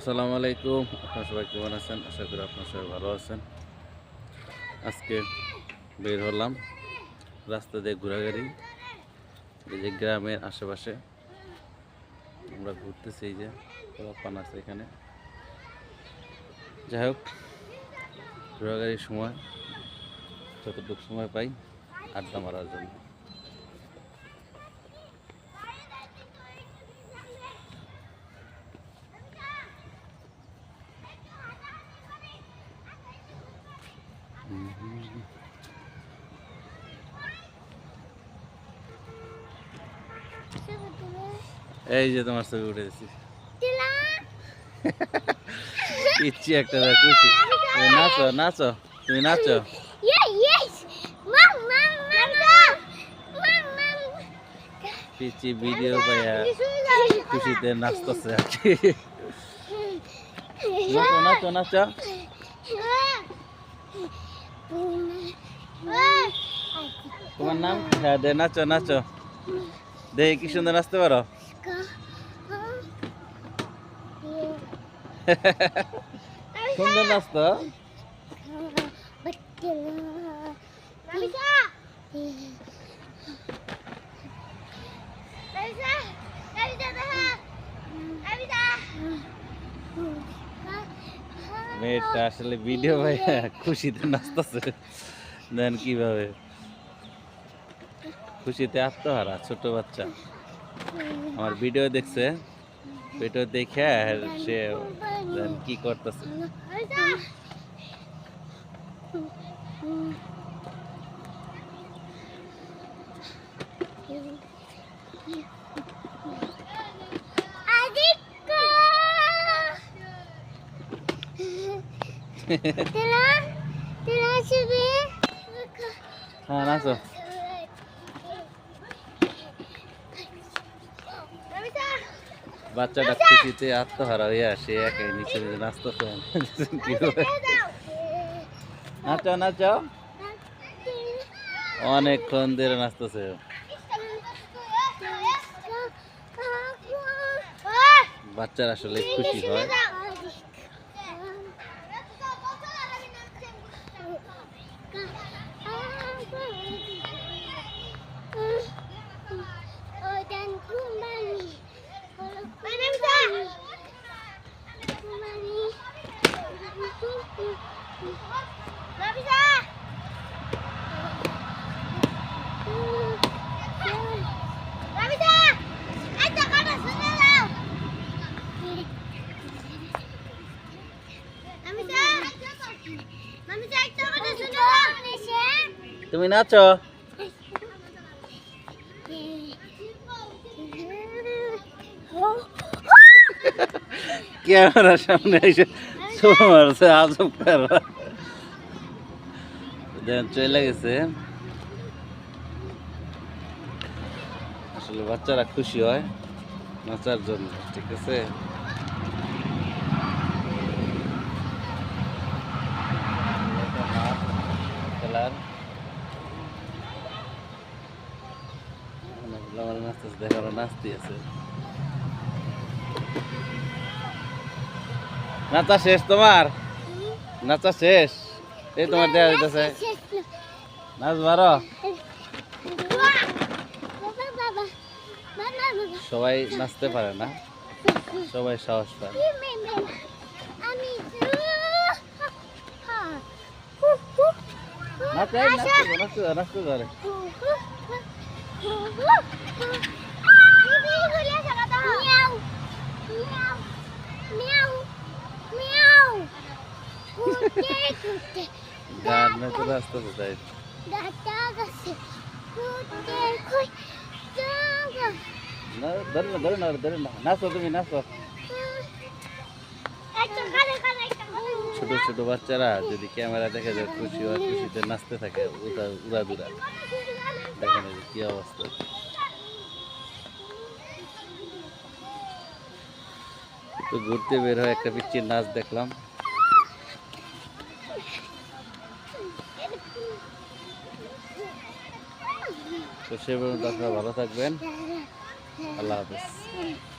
আসসালামু আলাইকুম। আপনার সবাই কেমন আছেন? আশা করি আপনার সবাই ভালো আছেন। আজকে বের হলাম রাস্তা দিয়ে ঘোরাঘুরি। এই যে গ্রামের আশেপাশে আমরা ঘুরতেছি এই যে পান আছে এখানে। যাই হোক, ঘোরাঘুরির সময়, যতটুকু সময় পাই আড্ডা মারার জন্য। এই যে তোমার ছবি উঠে দিচ্ছি ইচ্ছি একটা দেখ, খুশি তুমি নাচো নাচো তুমি নাচো। পিচি ভিডিও পাইয়া খুশিতে নাচতেছে আর কি। নাচো নাচো নাচো। তোমার নাম? হ্যাঁ দে নাচো নাচো। দেখি কি সুন্দর নাচতে পারো। সুন্দর নাচতো মেয়েটা আসলে ভিডিও ভাইয়া খুশিতে নাচতেছে। দেন কীভাবে? খুশিতে আত্মহারা ছোট বাচ্চা। আমার ভিডিও দেখছে ভিডিও দেখে সে দেন কি করতেছে। হ্যাঁ নাচো বাচ্চাটা খুশিতে আত্মহারা হয়ে আসে একাই নিচে নাচতে নাচতেছে। কীভাবে নাচো নাচো অনেকক্ষণ ধরে নাচতেছে। বাচ্চারা আসলে খুশি হয়। তুমি নাচো। ক্যামেরার সামনে এসে আজব চলে গেছে। আসলে বাচ্চারা খুশি হয় নাচার জন্য ঠিক আছে? নাচতে আছে। নাচা শেষ তোমার নাচা শেষ এই তোমার দেওয়া দিতেছে নাচ বারো সবাই নাচতে পারে না সবাই সাহস পায় নাচে নাচতে নাচতে নাচতে ধরে তুমি ছোট ছোট বাচ্চারা যদি ক্যামেরা দেখা যায়, খুশি হয় খুশিতে নাচতে থাকে, উড়া উড়া দুরা দেখেন কি অবস্থা। তো ঘুরতে বের হয় একটা পিচ্ছির নাচ দেখলাম। তো সে পর্যন্ত আপনারা ভালো থাকবেন। আল্লাহ হাফেজ।